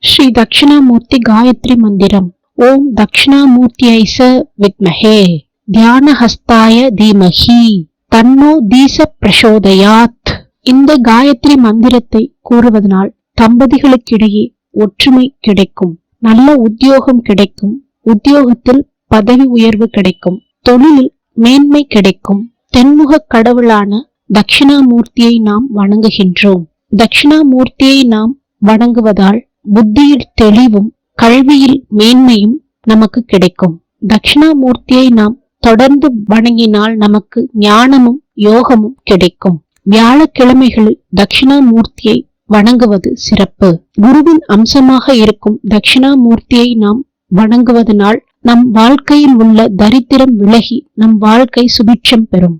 ஸ்ரீ தட்சிணாமூர்த்தி காயத்ரி மந்திரம். ஓம் தட்சிணாமூர்த்தியை ச வித்மஹே. தியானஹஸ்தாய தீமஹி. தன்னோ தீச பிரசோதயாத் இந்த காயத்ரி மந்திரத்தை கூறுவதனால் தம்பதிகளுக்கிடையே ஒற்றுமை கிடைக்கும். நல்ல உத்தியோகம் கிடைக்கும். உத்தியோகத்தில் பதவி உயர்வு கிடைக்கும். தொழிலில் மேன்மை கிடைக்கும். தென்முக கடவுளான தட்சிணாமூர்த்தியை நாம் வணங்குகின்றோம். தட்சிணாமூர்த்தியை நாம் வணங்குவதால் புத்தியில் தெளிவும் கல்வியில் மேன்மையும் நமக்கு கிடைக்கும். தட்சிணாமூர்த்தியை நாம் தொடர்ந்து வணங்கினால் நமக்கு ஞானமும் யோகமும் கிடைக்கும். வியாழக்கிழமைகளில் தட்சிணாமூர்த்தியை வணங்குவது சிறப்பு. குருவின் அம்சமாக இருக்கும் தட்சிணாமூர்த்தியை நாம் வணங்குவதனால் நம் வாழ்க்கையில் உள்ள தரித்திரம் விலகி நம் வாழ்க்கை சுபிட்சம் பெறும்.